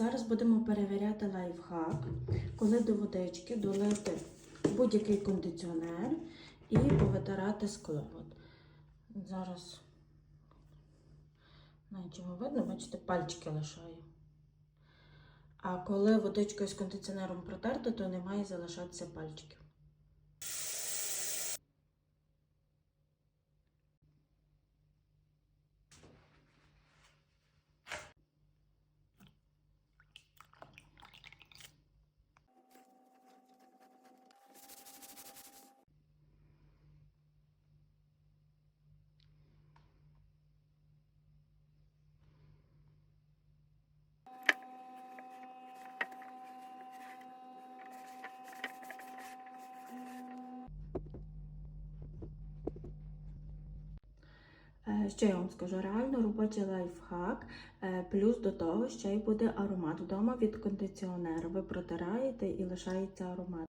Зараз будемо перевіряти лайфхак, коли до водички долити будь-який кондиціонер і повитирати скло. От зараз нічого видно, бачите, пальчики лишаю. А коли водичкою з кондиціонером протерти, то не має залишатися пальчиків. Що я вам скажу? Реально робочий лайфхак, е, плюс до того ще й буде аромат вдома від кондиціонера. Ви протираєте і лишається аромат.